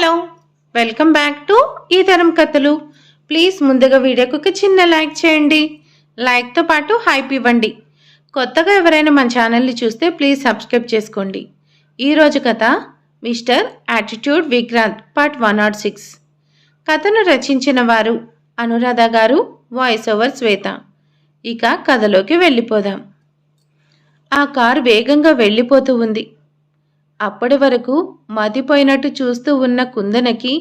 Hello welcome back to ఈ తరం కథలు. ప్లీజ్ ముందుగా వీడియోకి ఒక చిన్న లైక్ చేయండి. లైక్తో పాటు హైప్ ఇవ్వండి. కొత్తగా ఎవరైనా మన ఛానల్ని చూస్తే ప్లీజ్ సబ్స్క్రైబ్ చేసుకోండి. ఈరోజు కథ mister attitude Vikrant part one not six. కథను రచించిన వారు అనురాధ గారు వాయిస్ ఓవర్ శ్వేత. ఇక కథలోకి వెళ్ళిపోదాం. ఆ కారు వేగంగా వెళ్ళిపోతూ ఉంది. అప్పటి వరకు మతిపోయినట్టు చూస్తూ ఉన్న కుందనకి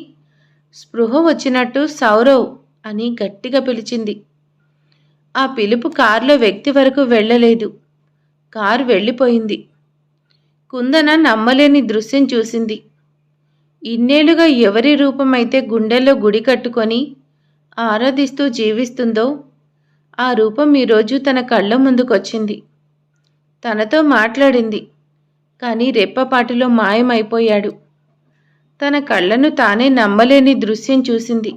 స్పృహ వచ్చినట్టు సౌరవ్ అని గట్టిగా పిలిచింది. ఆ పిలుపు కారులో వ్యక్తి వరకు వెళ్ళలేదు. కారు వెళ్ళిపోయింది. కుందన నమ్మలేని దృశ్యం చూసింది. ఇన్నేళ్ళుగా ఎవరి రూపమైతే గుండెల్లో గుడి కట్టుకొని ఆరాధిస్తూ జీవిస్తుందో ఆ రూపం ఈరోజు తన కళ్ళ ముందుకొచ్చింది. తనతో మాట్లాడింది. కానీ రెప్పపాటిలో మాయమైపోయాడు. తన కళ్ళను తానే నమ్మలేని దృశ్యం చూసింది.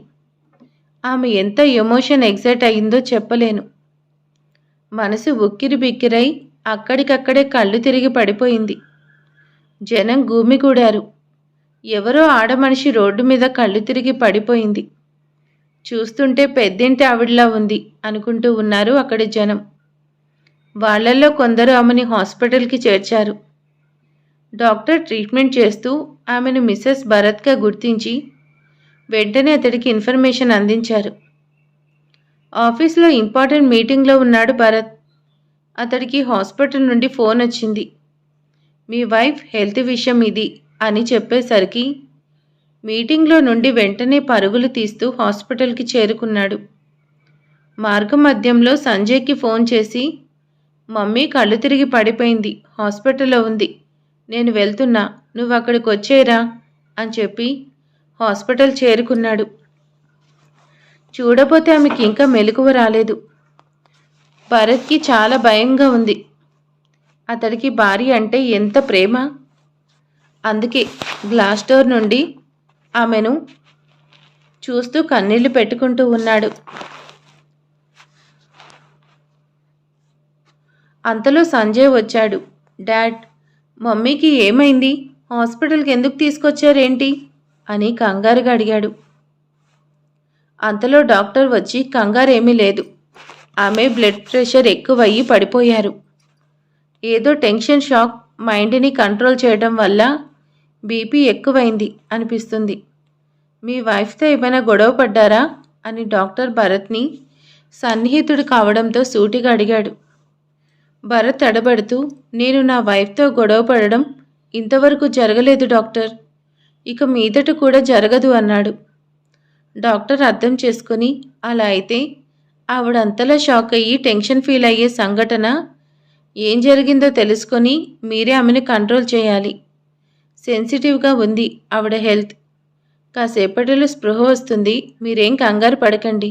ఆమె ఎంత ఎమోషన్ ఎగ్జైట్ అయిందో చెప్పలేను. మనసు ఉక్కిరి బిక్కిరై అక్కడికక్కడే కళ్ళు తిరిగి పడిపోయింది. జనం గూమిగూడారు. ఎవరో ఆడమనిషి రోడ్డు మీద కళ్ళు తిరిగి పడిపోయింది. చూస్తుంటే పెద్దింటి ఆవిడలా ఉంది అనుకుంటూ ఉన్నారు అక్కడి జనం. వాళ్ళల్లో కొందరు ఆమెని హాస్పిటల్కి చేర్చారు. డాక్టర్ ట్రీట్మెంట్ చేస్తూ ఆమెను మిస్సెస్ భరత్గా గుర్తించి వెంటనే అతడికి ఇన్ఫర్మేషన్ అందించారు. ఆఫీస్లో ఇంపార్టెంట్ మీటింగ్లో ఉన్నాడు భరత్. అతడికి హాస్పిటల్ నుండి ఫోన్ వచ్చింది. మీ వైఫ్ హెల్త్ విషయం ఇది అని చెప్పేసరికి మీటింగ్లో నుండి వెంటనే పరుగులు తీస్తూ హాస్పిటల్కి చేరుకున్నాడు. మార్గమధ్యంలో సంజయ్కి ఫోన్ చేసి మమ్మీ కళ్ళు తిరిగి పడిపోయింది హాస్పిటల్లో ఉంది నేను వెళ్తున్నా. నువ్వు అక్కడికి వచ్చేరా అని చెప్పి హాస్పిటల్ చేరుకున్నాడు. చూడపోతే ఆమెకి ఇంకా మెలకువ రాలేదు. భరత్కి చాలా భయంగా ఉంది. అతడికి భార్య అంటే ఎంత ప్రేమ? అందుకే గ్లాస్ డోర్ నుండి ఆమెను చూస్తూ కన్నీళ్ళు పెట్టుకుంటూ ఉన్నాడు. అంతలో సంజయ్ వచ్చాడు. డాడ్ మమ్మీకి ఏమైంది? హాస్పిటల్కి ఎందుకు తీసుకొచ్చారేంటి? అని కంగారుగా అడిగాడు. అంతలో డాక్టర్ వచ్చి కంగారు ఏమీ లేదు. ఆమె బ్లడ్ ప్రెషర్ ఎక్కువయ్యి పడిపోయారు. ఏదో టెన్షన్ షాక్ మైండ్ని కంట్రోల్ చేయడం వల్ల బీపీ ఎక్కువైంది అనిపిస్తుంది. మీ వైఫ్తో ఏమైనా గొడవ పడ్డారా? అని డాక్టర్ భరత్ని సన్నిహితుడు కావడంతో సూటిగా అడిగాడు. భరత్ తడబడుతూ నేను నా వైఫ్తో గొడవ పడడం ఇంతవరకు జరగలేదు డాక్టర్. ఇక మీదట కూడా జరగదు అన్నాడు. డాక్టర్ అర్థం చేసుకుని అలా అయితే ఆవిడంతలా షాక్ అయ్యి టెన్షన్ ఫీల్ అయ్యే సంఘటన ఏం జరిగిందో తెలుసుకొని మీరే ఆమెను కంట్రోల్ చేయాలి. సెన్సిటివ్గా ఉంది ఆవిడ హెల్త్. కాసేపటిలో స్పృహ వస్తుంది మీరేం కంగారు పడకండి.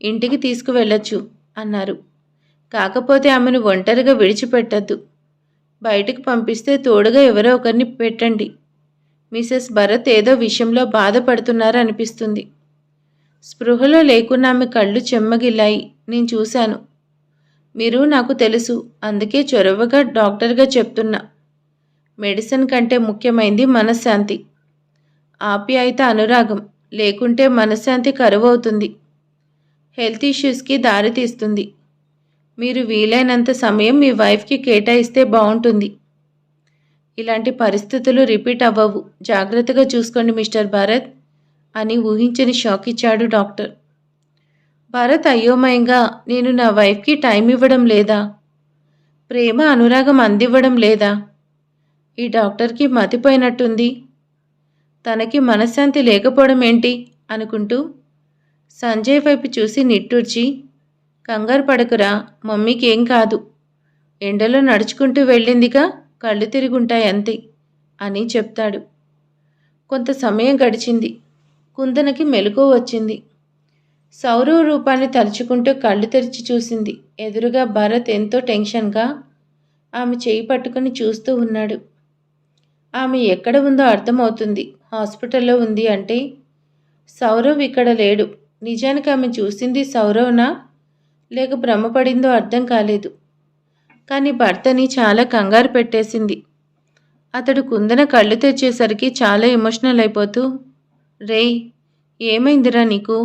ఇంటికి తీసుకువెళ్ళొచ్చు అన్నారు. కాకపోతే ఆమెను ఒంటరిగా విడిచిపెట్టద్దు. బయటకు పంపిస్తే తోడుగా ఎవరో ఒకరిని పెట్టండి. మిసెస్ భరత్ ఏదో విషయంలో బాధపడుతున్నారనిపిస్తుంది అనిపిస్తుంది. స్పృహలో లేకున్నా ఆమె కళ్ళు చెమ్మగిల్లాయి. నేను చూశాను. మీరు నాకు తెలుసు. అందుకే చొరవగా డాక్టర్గా చెప్తున్నా. మెడిసిన్ కంటే ముఖ్యమైంది మనశ్శాంతి. ఆప్యాయత అనురాగం. లేకుంటే మనశ్శాంతి కరువవుతుంది. హెల్త్ ఇష్యూస్కి దారితీస్తుంది. మీరు వీలైనంత సమయం మీ వైఫ్కి కేటాయిస్తే బాగుంటుంది ఇలాంటి పరిస్థితులు రిపీట్ అవ్వవు. జాగ్రత్తగా చూసుకోండి మిస్టర్ భారత్ అని ఊహించని షాక్ ఇచ్చాడు డాక్టర్. భరత్ అయోమయంగా నేను నా వైఫ్కి టైం ఇవ్వడం లేదా? ప్రేమ అనురాగం అందివ్వడం లేదా? ఈ డాక్టర్కి మతిపోయినట్టుంది. తనకి మనశ్శాంతి లేకపోవడం ఏంటి? అనుకుంటూ సంజయ్ వైపు చూసి నిట్టూర్చి కంగారు పడకురా మమ్మీకి ఏం కాదు. ఎండలో నడుచుకుంటూ వెళ్ళిందిగా కళ్ళు తిరుగుంటాయి అంతే అని చెప్తాడు. కొంత సమయం గడిచింది. కుందనకి మెలకు వచ్చింది. సౌరవ్ రూపాన్ని తలుచుకుంటూ కళ్ళు తెరిచి చూసింది. ఎదురుగా భరత్ ఎంతో టెన్షన్గా ఆమె చేయి పట్టుకుని చూస్తూ ఉన్నాడు. ఆమె ఎక్కడ ఉందో అర్థమవుతుంది. హాస్పిటల్లో ఉంది అంటే సౌరవ్ ఇక్కడ లేడు. నిజానికి ఆమె చూసింది సౌరవ్నా? లేక భ్రమపడిందో అర్థం కాలేదు. కానీ భర్తని చాలా కంగారు పెట్టేసింది. అతడు కుందన కళ్ళు తెచ్చేసరికి చాలా ఎమోషనల్ అయిపోతూ రేయ్ ఏమైందిరా నీకు?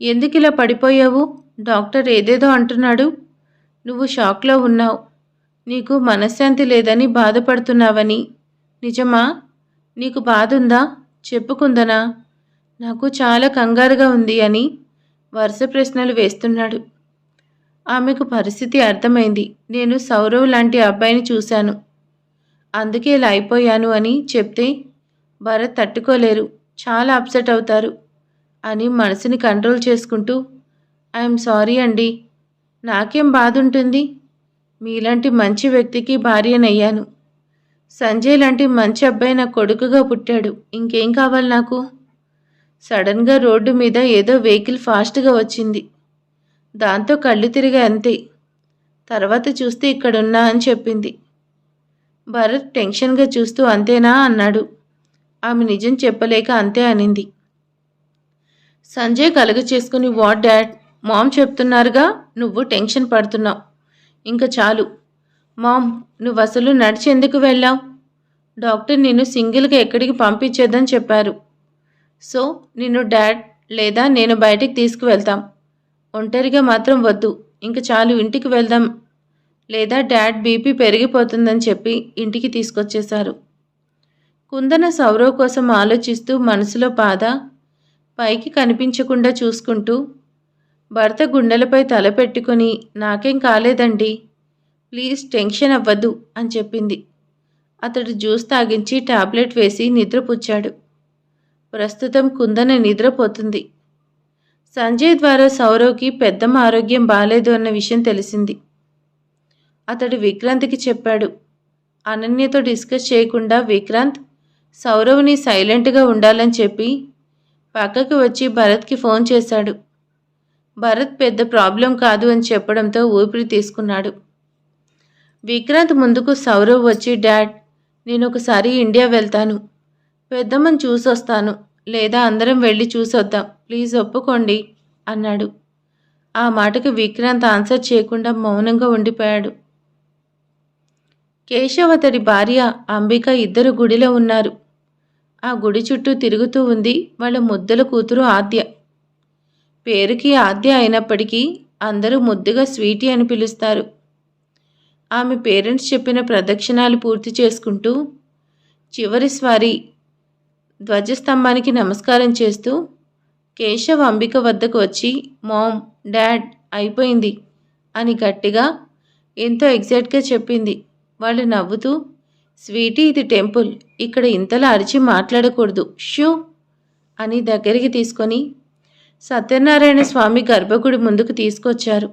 ఎందుకు ఇలా పడిపోయావు? డాక్టర్ ఏదేదో అంటున్నాడు. నువ్వు షాక్లో ఉన్నావు. నీకు మనశ్శాంతి లేదని బాధపడుతున్నావని. నిజమా? నీకు బాధ ఉందా చెప్పుకుందనా నాకు చాలా కంగారుగా ఉంది అని వరుస ప్రశ్నలు వేస్తున్నాడు. ఆమెకు పరిస్థితి అర్థమైంది. నేను సౌరవ్ లాంటి అబ్బాయిని చూశాను. అందుకే ఇలా అయిపోయాను అని చెప్తే భరత్ తట్టుకోలేరు. చాలా అప్సెట్ అవుతారు అని మనసుని కంట్రోల్ చేసుకుంటూ ఐఎమ్ సారీ అండి. నాకేం బాధ ఉంటుంది మీలాంటి మంచి వ్యక్తికి భార్యనయ్యాను. సంజయ్ లాంటి మంచి అబ్బాయి నా కొడుకుగా పుట్టాడు. ఇంకేం కావాలి నాకు? సడన్గా రోడ్డు మీద ఏదో వెహికల్ ఫాస్ట్గా వచ్చింది. దాంతో కళ్ళు తిరిగి అంతే. తర్వాత చూస్తే ఇక్కడున్నా అని చెప్పింది. భరత్ టెన్షన్గా చూస్తూ అంతేనా అన్నాడు. ఆమె నిజం చెప్పలేక అంతే అనింది. సంజయ్ కలుగ చేసుకుని వాట్ డాడ్? మామ్ చెప్తున్నారుగా? నువ్వు టెన్షన్ పడుతున్నావు. ఇంకా చాలు. మామ్ నువ్వు అసలు నడిచేందుకు వెళ్ళావు? డాక్టర్ నిన్ను సింగిల్గా ఎక్కడికి పంపించేద్దని చెప్పారు. సో నిన్ను డాడ్ లేదా నేను బయటికి తీసుకువెళ్తాం. ఒంటరిగా మాత్రం వద్దు. ఇంక చాలు ఇంటికి వెళ్దాం. లేదా డాడ్ బీపీ పెరిగిపోతుందని చెప్పి ఇంటికి తీసుకొచ్చేశారు. కుందన సౌరవ్ కోసం ఆలోచిస్తూ మనసులో బాధ పైకి కనిపించకుండా చూసుకుంటూ భర్త గుండెలపై తల పెట్టుకుని నాకేం కాలేదండి. ప్లీజ్ టెన్షన్ అవ్వద్దు అని చెప్పింది. అతడు జ్యూస్ తాగించి టాబ్లెట్ వేసి నిద్రపుచ్చాడు. ప్రస్తుతం కుందన నిద్రపోతుంది. సంజయ్ ద్వారా సౌరవ్కి పెద్దమ్మ ఆరోగ్యం బాలేదు అన్న విషయం తెలిసింది. అతడు విక్రాంత్కి చెప్పాడు అనన్యతో డిస్కస్ చేయకుండా విక్రాంత్ సౌరవ్ని సైలెంట్గా ఉండాలని చెప్పి పక్కకు వచ్చి భరత్కి ఫోన్ చేశాడు. భరత్ పెద్ద ప్రాబ్లం కాదు అని చెప్పడంతో ఊపిరి తీసుకున్నాడు. విక్రాంత్ ముందుకు సౌరవ్ వచ్చి డాడ్ నేను ఒకసారి ఇండియా వెళ్తాను. పెద్దమ్మని చూసొస్తాను. లేదా అందరం వెళ్ళి చూసొద్దాం. ప్లీజ్ ఒప్పుకోండి అన్నాడు. ఆ మాటకు విక్రాంత్ ఆన్సర్ చేయకుండా మౌనంగా ఉండిపోయాడు. కేశవ్ అతడి భార్య అంబిక ఇద్దరు గుడిలో ఉన్నారు. ఆ గుడి చుట్టూ తిరుగుతూ ఉంది వాళ్ళ ముద్దల కూతురు ఆద్య. పేరుకి ఆద్య అయినప్పటికీ అందరూ ముద్దుగా స్వీటీ అని పిలుస్తారు. ఆమె పేరెంట్స్ చెప్పిన ప్రదక్షిణాలు పూర్తి చేసుకుంటూ చివరి స్వారీ ధ్వజస్తంభానికి నమస్కారం చేస్తూ కేశవ్ అంబిక వద్దకు వచ్చి మామ్ డాడ్ అయిపోయింది అని గట్టిగా ఎంతో ఎగ్జైట్గా చెప్పింది వాళ్ళు నవ్వుతూ స్వీటీ ఇది టెంపుల్. ఇక్కడ ఇంతలా అరిచి మాట్లాడకూడదు. షూ అని దగ్గరికి తీసుకొని సత్యనారాయణ స్వామి గర్భగుడి ముందుకు తీసుకొచ్చారు.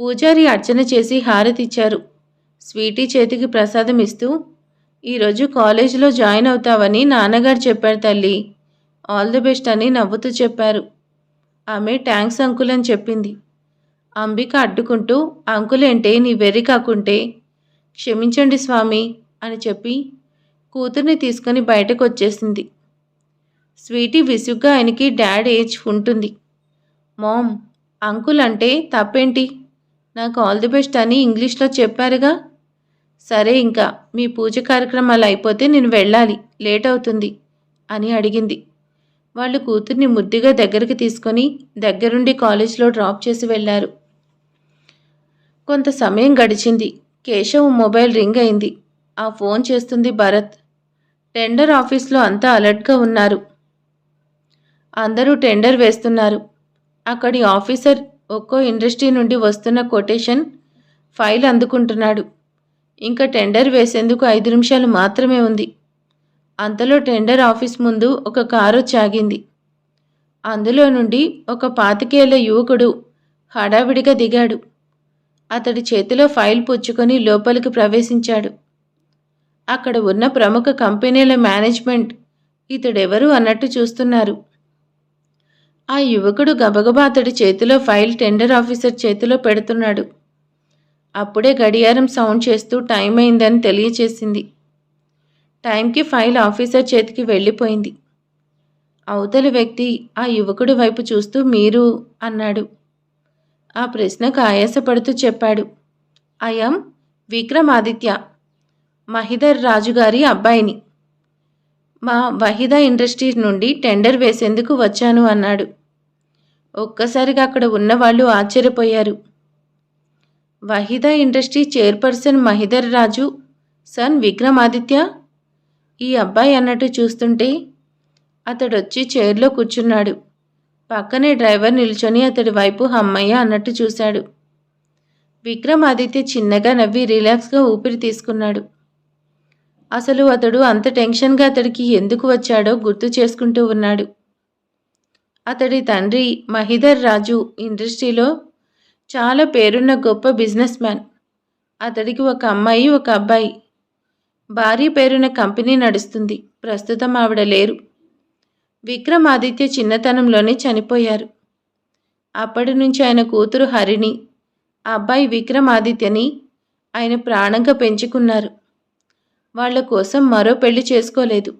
పూజారి అర్చన చేసి హారతిచ్చారు. స్వీటీ చేతికి ప్రసాదం ఇస్తూ ఈరోజు కాలేజీలో జాయిన్ అవుతావని నాన్నగారు చెప్పారు తల్లి. ఆల్ ది బెస్ట్ అని నవ్వుతూ చెప్పారు. ఆమె ట్యాంక్స్ అంకుల్ అని చెప్పింది. అంబిక అడ్డుకుంటూ అంకులేంటే నీ వెర్రి కాకుంటే? క్షమించండి స్వామి అని చెప్పి కూతుర్ని తీసుకొని బయటకు వచ్చేసింది. స్వీటీ విసుగ్గా ఆయనకి డాడ్ ఏజ్ ఉంటుంది. మామ్ అంకుల్ అంటే తప్పేంటి? నాకు ఆల్ ది బెస్ట్ అని ఇంగ్లీష్లో చెప్పారుగా. సరే ఇంకా మీ పూజ కార్యక్రమాలు అయిపోతే నేను వెళ్ళాలి లేట్ అవుతుంది అని అడిగింది. వాళ్ళు కూతుర్ని ముద్దుగా దగ్గరికి తీసుకొని దగ్గరుండి కాలేజ్లో డ్రాప్ చేసి వెళ్ళారు. కొంత సమయం గడిచింది. కేశవ్ మొబైల్ రింగ్ అయింది. ఆ ఫోన్ చేస్తుంది భరత్. టెండర్ ఆఫీస్లో అంతా అలర్ట్గా ఉన్నారు. అందరూ టెండర్ వేస్తున్నారు. అక్కడి ఆఫీసర్ ఒక్కో ఇండస్ట్రీ నుండి వస్తున్న కొటేషన్ ఫైల్ అందుకుంటున్నాడు. ఇంకా టెండర్ వేసేందుకు ఐదు నిమిషాలు మాత్రమే ఉంది. అంతలో టెండర్ ఆఫీస్ ముందు ఒక కారు చాగింది. అందులో నుండి ఒక పాతికేళ్ళ యువకుడు హడావిడిగా దిగాడు. అతడి చేతిలో ఫైల్ పుచ్చుకొని లోపలికి ప్రవేశించాడు. అక్కడ ఉన్న ప్రముఖ కంపెనీల మేనేజ్మెంట్ ఇతడెవరు అన్నట్టు చూస్తున్నారు. ఆ యువకుడు గబగబా అతడి చేతిలో ఫైల్ టెండర్ ఆఫీసర్ చేతిలో పెడుతున్నాడు. అప్పుడే గడియారం సౌండ్ చేస్తూ టైం అయిందని తెలియచేసింది. టైంకి ఫైల్ ఆఫీసర్ చేతికి వెళ్ళిపోయింది. అవతలి వ్యక్తి ఆ యువకుడి వైపు చూస్తూ మీరు అన్నాడు. ఆ ప్రశ్నకు ఆయాసపడుతూ చెప్పాడు. అయం విక్రమాదిత్య మహిదర్ రాజుగారి అబ్బాయిని. మా వహిదా ఇండస్ట్రీస్ నుండి టెండర్ వేసేందుకు వచ్చాను అన్నాడు. ఒక్కసారిగా అక్కడ ఉన్నవాళ్ళు ఆశ్చర్యపోయారు. Vahida industry chairperson Mahidar Raju son Vikramaditya. ఈ అబ్బాయి అన్నట్టు చూస్తుంటే అతడొచ్చి చైర్లో కూర్చున్నాడు. పక్కనే డ్రైవర్ నిల్చొని అతడి వైపు హమ్మయ్య అన్నట్టు చూశాడు. విక్రమాదిత్య చిన్నగా నవ్వి రిలాక్స్గా ఊపిరి తీసుకున్నాడు. అసలు అతడు అంత టెన్షన్గా అతడికి ఎందుకు వచ్చాడో గుర్తు చేసుకుంటూ ఉన్నాడు. అతడి తండ్రి మహిదర్ రాజు ఇండస్ట్రీలో చాలా పేరున్న గొప్ప బిజినెస్ మ్యాన్. అతడికి ఒక అమ్మాయి ఒక అబ్బాయి. భారీ పేరున్న కంపెనీ నడుస్తుంది. ప్రస్తుతం ఆవిడ లేరు. విక్రమాదిత్య చిన్నతనంలోనే చనిపోయారు. అప్పటి నుంచి ఆయన కూతురు హరిణి. అబ్బాయి విక్రమాదిత్యని ఆయన ప్రాణంగా పెంచుకున్నారు. వాళ్ళ కోసం మరో పెళ్ళి చేసుకోలేదు.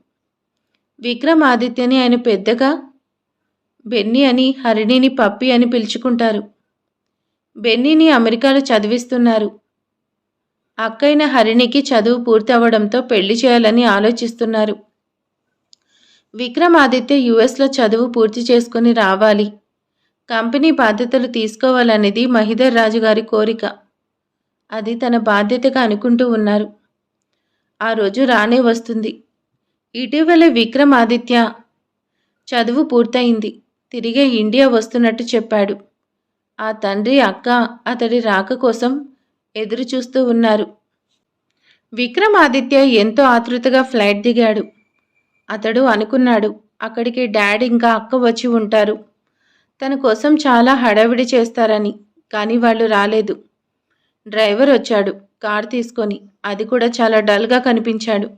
విక్రమాదిత్యని ఆయన పెద్దగా బెన్నీ అని హరిణిని పప్పి అని పిలుచుకుంటారు. బెన్నీని అమెరికాలో చదివిస్తున్నారు. అక్కైన హరిణికి చదువు పూర్తవడంతో పెళ్ళి చేయాలని ఆలోచిస్తున్నారు. విక్రమాదిత్య యుఎస్లో చదువు పూర్తి చేసుకుని రావాలి. కంపెనీ బాధ్యతలు తీసుకోవాలనేది మహిదర్ రాజు గారి కోరిక. అది తన బాధ్యతగా అనుకుంటూ ఉన్నారు. ఆ రోజు రానే వస్తుంది. ఇటీవల విక్రమాదిత్య చదువు పూర్తయింది. తిరిగే ఇండియా వస్తున్నట్టు చెప్పాడు. ఆ తండ్రి అక్క అతడి రాక కోసం ఎదురు చూస్తూ ఉన్నారు. విక్రమాదిత్య ఎంతో ఆతృతగా ఫ్లైట్ దిగాడు. అతడు అనుకున్నాడు అక్కడికి డాడ్ ఇంకా అక్క వచ్చి ఉంటారు. తన కోసం చాలా హడావిడి చేస్తారని కానీ వాళ్ళు రాలేదు. డ్రైవర్ వచ్చాడు కార్ తీసుకొని. అది కూడా చాలా డల్గా కనిపించాడు.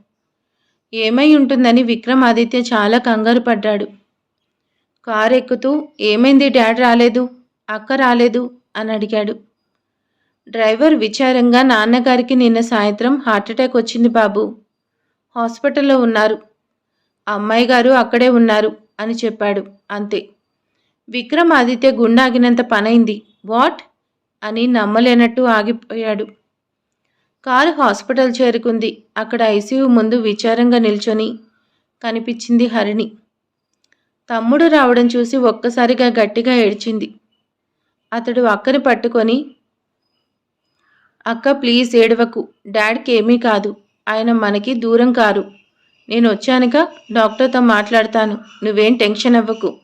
ఏమై ఉంటుందని విక్రమాదిత్య చాలా కంగారు పడ్డాడు. కారు ఎక్కుతూ ఏమైంది? డాడ్ రాలేదు. అక్క రాలేదు అని అడిగాడు. డ్రైవర్ విచారంగా నాన్నగారికి నిన్న సాయంత్రం హార్ట్అటాక్ వచ్చింది బాబు. హాస్పిటల్లో ఉన్నారు. అమ్మాయి గారు అక్కడే ఉన్నారు అని చెప్పాడు. అంతే. విక్రమాదిత్య గుండాగినంత పనైంది. వాట్? అని నమ్మలేనట్టు ఆగిపోయాడు. కారు హాస్పిటల్ చేరుకుంది. అక్కడ ఐసీయూ ముందు విచారంగా నిల్చొని కనిపించింది హరిణి. తమ్ముడు రావడం చూసి ఒక్కసారిగా గట్టిగా ఏడ్చింది. అతడు అక్కని పట్టుకొని అక్క ప్లీజ్ ఏడవకు. డాడ్కి ఏమీ కాదు. ఆయన మనకి దూరం కారు. నేను వచ్చానుక డాక్టర్తో మాట్లాడతాను. నువ్వేం టెన్షన్ అవ్వకు.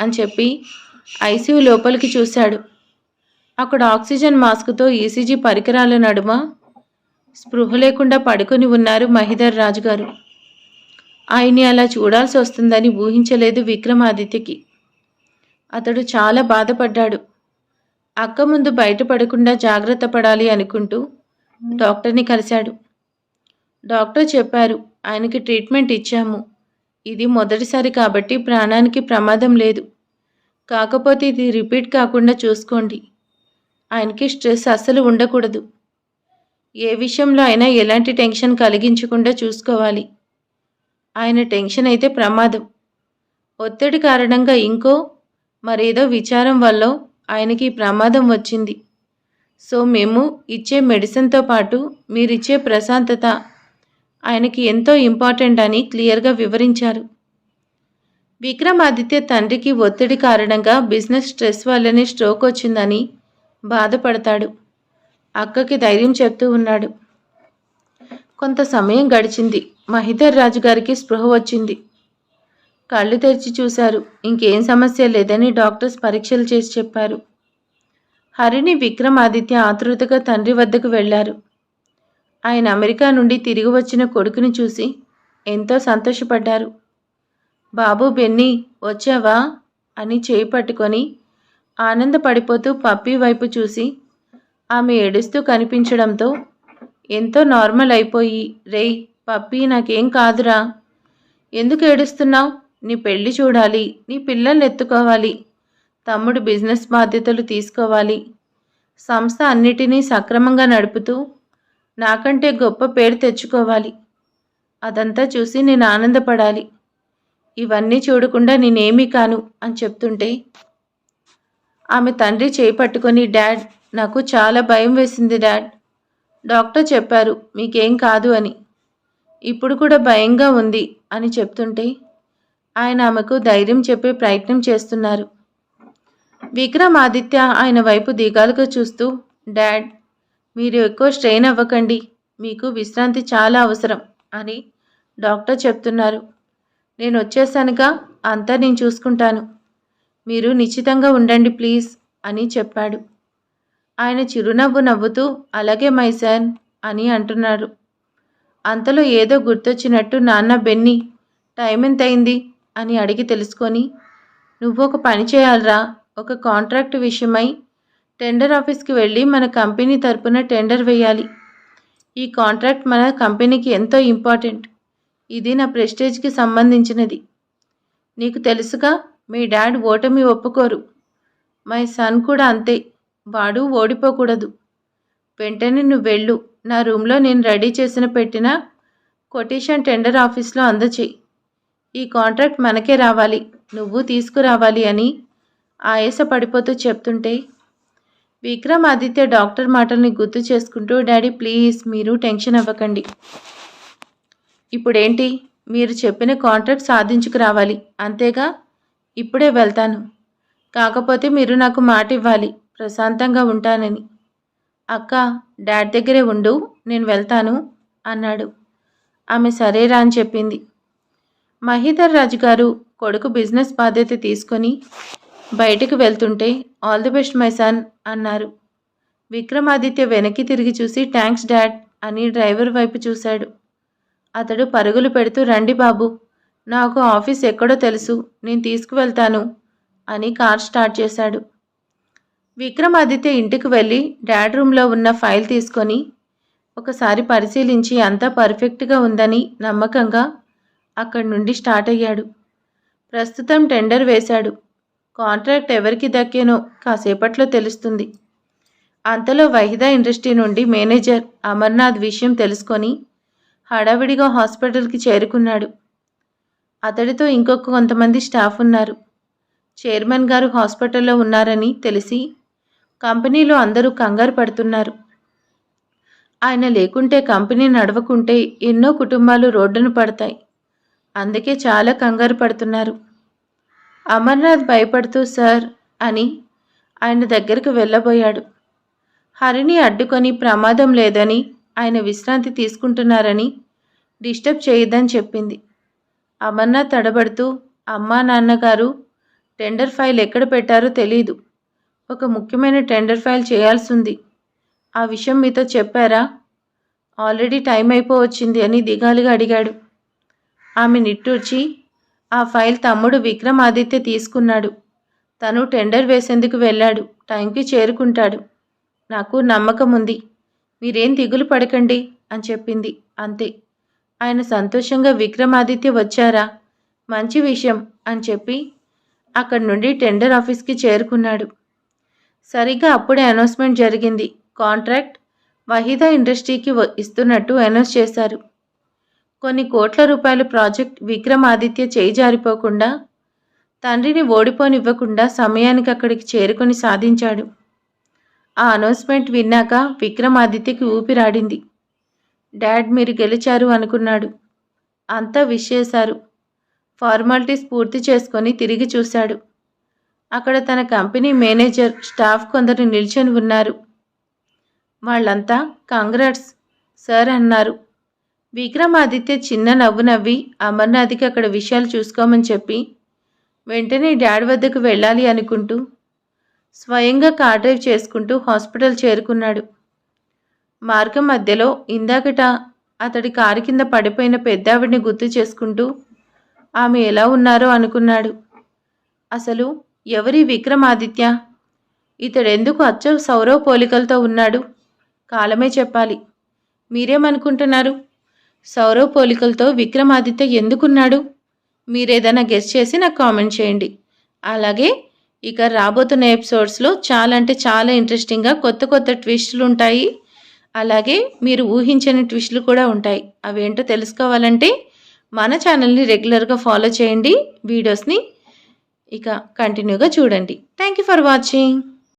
అని చెప్పి ఐసీయూ లోపలికి చూశాడు. అక్కడ ఆక్సిజన్ మాస్క్తో ఈసీజీ పరికరాల నడుమ స్పృహ లేకుండా పడుకొని ఉన్నారు మహిధర్ రాజు గారు ఆయన్ని అలా చూడాల్సి వస్తుందని ఊహించలేదు విక్రమాదిత్యకి. అతడు చాలా బాధపడ్డాడు. అక్క ముందు బయటపడకుండా జాగ్రత్త పడాలి అనుకుంటూ డాక్టర్ని కలిశాడు. డాక్టర్ చెప్పారు ఆయనకి ట్రీట్మెంట్ ఇచ్చాము. ఇది మొదటిసారి కాబట్టి ప్రాణానికి ప్రమాదం లేదు. కాకపోతే ఇది రిపీట్ కాకుండా చూసుకోండి. ఆయనకి స్ట్రెస్ అస్సలు ఉండకూడదు. ఏ విషయంలో అయినా ఎలాంటి టెన్షన్ కలిగించకుండా చూసుకోవాలి. ఆయన టెన్షన్ అయితే ప్రమాదం. ఒత్తిడి కారణంగా ఇంకో మరేదో విచారం వల్ల ఆయనకి ప్రమాదం వచ్చింది. సో మేము ఇచ్చే మెడిసిన్తో పాటు మీరిచ్చే ప్రశాంతత ఆయనకి ఎంతో ఇంపార్టెంట్ అని క్లియర్గా వివరించారు. విక్రమాదిత్య తండ్రికి ఒత్తిడి కారణంగా బిజినెస్ స్ట్రెస్ వల్లనే స్ట్రోక్ వచ్చిందని బాధపడతాడు. అక్కకి ధైర్యం చెప్తూ ఉన్నాడు. కొంత సమయం గడిచింది. మహిధర్ రాజు గారికి స్పృహ వచ్చింది. కళ్ళు తెరిచి చూశారు. ఇంకేం సమస్య లేదని డాక్టర్స్ పరీక్షలు చేసి చెప్పారు. హరిణి విక్రమాదిత్య ఆతృతగా తండ్రి వద్దకు వెళ్ళారు. ఆయన అమెరికా నుండి తిరిగి వచ్చిన కొడుకుని చూసి ఎంతో సంతోషపడ్డారు. బాబు బెన్నీ వచ్చావా? అని చేయి పట్టుకొని ఆనందపడిపోతూ పప్పి వైపు చూసి ఆమె ఏడుస్తూ కనిపించడంతో ఎంతో నార్మల్ అయిపోయి రేయ్ పప్పి నాకేం కాదురా? ఎందుకు ఏడుస్తున్నావు? నీ పెళ్ళి చూడాలి నీ పిల్లల్ని ఎత్తుకోవాలి తమ్ముడు బిజినెస్ బాధ్యతలు తీసుకోవాలి. సంస్థ అన్నిటినీ సక్రమంగా నడుపుతూ నాకంటే గొప్ప పేరు తెచ్చుకోవాలి. అదంతా చూసి నేను ఆనందపడాలి. ఇవన్నీ చూడకుండా నేనేమీ కాను అని చెప్తుంటే ఆమె తండ్రి చేపట్టుకొని డాడ్ నాకు చాలా భయం వేసింది డాడ్. డాక్టర్ చెప్పారు మీకేం కాదు అని. ఇప్పుడు కూడా భయంగా ఉంది అని చెప్తుంటే ఆయన ఆమెకు ధైర్యం చెప్పే ప్రయత్నం చేస్తున్నారు. విక్రమాదిత్య ఆయన వైపు దిగాలుగా చూస్తూ డాడ్ మీరు ఎక్కువ స్ట్రెయిన్ అవ్వకండి. మీకు విశ్రాంతి చాలా అవసరం అని డాక్టర్ చెప్తున్నారు. నేను వచ్చేసానుగా అంతా నేను చూసుకుంటాను. మీరు నిశ్చితంగా ఉండండి ప్లీజ్ అని చెప్పాడు. ఆయన చిరునవ్వు నవ్వుతూ అలాగే మై సార్ అని అంటున్నారు. అంతలో ఏదో గుర్తొచ్చినట్టు నాన్న బెన్ని టైం ఎంత అయింది అని అడిగి తెలుసుకొని నువ్వు ఒక పని చేయాలరా. ఒక కాంట్రాక్ట్ విషయమై టెండర్ ఆఫీస్కి వెళ్ళి మన కంపెనీ తరపున టెండర్ వేయాలి. ఈ కాంట్రాక్ట్ మన కంపెనీకి ఎంతో ఇంపార్టెంట్. ఇది నా ప్రెస్టేజ్కి సంబంధించినది. నీకు తెలుసుగా మీ డాడ్ ఓటమి ఒప్పుకోరు. మై సన్ కూడా అంతే. వాడు ఓడిపోకూడదు. వెంటనే నువ్వు వెళ్ళు. నా రూమ్లో నేను రెడీ చేసిన పెట్టిన కొటేషన్ టెండర్ ఆఫీస్లో అందచేయి. ఈ కాంట్రాక్ట్ మనకే రావాలి నువ్వు తీసుకురావాలి అని ఆయాస పడిపోతూ చెప్తుంటే విక్రమాదిత్య డాక్టర్ మాటల్ని గుర్తు చేసుకుంటూ డాడీ ప్లీజ్ మీరు టెన్షన్ అవ్వకండి. ఇప్పుడేంటి? మీరు చెప్పిన కాంట్రాక్ట్ సాధించుకురావాలి అంతేగా? ఇప్పుడే వెళ్తాను. కాకపోతే మీరు నాకు మాట ఇవ్వాలి ప్రశాంతంగా ఉంటానని. అక్క డాడ్ దగ్గరే ఉండు నేను వెళ్తాను అన్నాడు. ఆమె సరేరా అని చెప్పింది. మహీధర్ రాజు గారు కొడుకు బిజినెస్ బాధ్యత తీసుకొని బయటకు వెళ్తుంటే all the best my son అన్నారు. విక్రమాదిత్య వెనక్కి తిరిగి చూసి థ్యాంక్స్ డాడ్ అని డ్రైవర్ వైపు చూశాడు. అతడు పరుగులు పెడుతూ రండి బాబు నాకు ఆఫీస్ ఎక్కడో తెలుసు నేను తీసుకువెళ్తాను అని కార్ స్టార్ట్ చేశాడు. విక్రమాదిత్య ఇంటికి వెళ్ళి డాడ్ రూమ్లో ఉన్న ఫైల్ తీసుకొని ఒకసారి పరిశీలించి అంతా పర్ఫెక్ట్గా ఉందని నమ్మకంగా అక్కడి నుండి స్టార్ట్ అయ్యాడు. ప్రస్తుతం టెండర్ వేశాడు. కాంట్రాక్ట్ ఎవరికి దక్కేనో కాసేపట్లో తెలుస్తుంది. అంతలో వహిదా ఇండస్ట్రీ నుండి మేనేజర్ అమర్నాథ్ విషయం తెలుసుకొని హడావిడిగా హాస్పిటల్కి చేరుకున్నాడు. అతడితో ఇంకొక కొంతమంది స్టాఫ్ ఉన్నారు. చైర్మన్ గారు హాస్పిటల్లో ఉన్నారని తెలిసి కంపెనీలో అందరూ కంగారు పడుతున్నారు. ఆయన లేకుంటే కంపెనీ నడవకుంటే ఎన్నో కుటుంబాలు రోడ్డును పడతాయి. అందుకే చాలా కంగారు పడుతున్నారు. అమర్నాథ్ భయపడుతూ సార్ అని ఆయన దగ్గరకు వెళ్ళబోయాడు. హరిని అడ్డుకొని ప్రమాదం లేదని ఆయన విశ్రాంతి తీసుకుంటున్నారని డిస్టర్బ్ చేయొద్దని చెప్పింది. అమర్నాథ్ తడబడుతూ అమ్మా నాన్నగారు టెండర్ ఫైల్ ఎక్కడ పెట్టారో తెలీదు. ఒక ముఖ్యమైన టెండర్ ఫైల్ చేయాల్సి ఉంది ఆ విషయం మీతో చెప్పారా? ఆల్రెడీ టైం అయిపోవచ్చింది అని దిగాలుగా అడిగాడు. ఆమె నిట్టూర్చి ఆ ఫైల్ తమ్ముడు విక్రమాదిత్య తీసుకున్నాడు. తను టెండర్ వేసేందుకు వెళ్ళాడు. టైంకి చేరుకుంటాడు. నాకు నమ్మకం ఉంది. మీరేం దిగులు పడకండి అని చెప్పింది. అంతే. ఆయన సంతోషంగా విక్రమాదిత్య వచ్చారా? మంచి విషయం అని చెప్పి అక్కడి నుండి టెండర్ ఆఫీస్కి చేరుకున్నాడు. సరిగ్గా అప్పుడే అనౌన్స్మెంట్ జరిగింది. కాంట్రాక్ట్ వహీదా ఇండస్ట్రీకి ఇస్తున్నట్టు అనౌన్స్ చేశారు. కొన్ని కోట్ల రూపాయల ప్రాజెక్ట్ విక్రమాదిత్య చేయి జారిపోకుండా తండ్రిని ఓడిపోనివ్వకుండా సమయానికి అక్కడికి చేరుకొని సాధించాడు. ఆ అనౌన్స్మెంట్ విన్నాక విక్రమాదిత్యకి ఊపిరాడింది. డాడ్ మీరు గెలిచారు అనుకున్నాడు. అంతా విష్ చేశారు ఫార్మాలిటీస్ పూర్తి చేసుకొని తిరిగి చూశాడు. అక్కడ తన కంపెనీ మేనేజర్ స్టాఫ్ కొందరు నిల్చొని ఉన్నారు. వాళ్ళంతా కంగ్రాట్స్ సార్ అన్నారు. విక్రమాదిత్య చిన్న నవ్వు నవ్వి అమర్నాథ్కి అక్కడ విషయాలు చూసుకోమని చెప్పి వెంటనే డాడ్ వద్దకు వెళ్ళాలి అనుకుంటూ స్వయంగా కార్ డ్రైవ్ చేసుకుంటూ హాస్పిటల్ చేరుకున్నాడు. మార్గం మధ్యలో ఇందాకట అతడి కారు కింద పడిపోయిన పెద్దావిడిని గుర్తు చేసుకుంటూ ఆమె ఎలా ఉన్నారో అనుకున్నాడు. అసలు ఎవరి విక్రమాదిత్య? ఇతడెందుకు అచ్చ సౌరవ్ పోలికలతో ఉన్నాడు? కాలమే చెప్పాలి. మీరేమనుకుంటున్నారు? సౌరవ్ పోలికలతో విక్రమాదిత్య ఎందుకున్నాడు? మీరేదైనా గెస్ట్ చేసి నాకు కామెంట్ చేయండి. అలాగే ఇక రాబోతున్న ఎపిసోడ్స్లో చాలా అంటే చాలా ఇంట్రెస్టింగ్గా కొత్త కొత్త ట్విస్టులు ఉంటాయి. అలాగే మీరు ఊహించని ట్విస్టులు కూడా ఉంటాయి. అవేంటో తెలుసుకోవాలంటే మన ఛానల్ని రెగ్యులర్గా ఫాలో చేయండి. వీడియోస్ని ఇక కంటిన్యూగా చూడండి. Thank you for watching.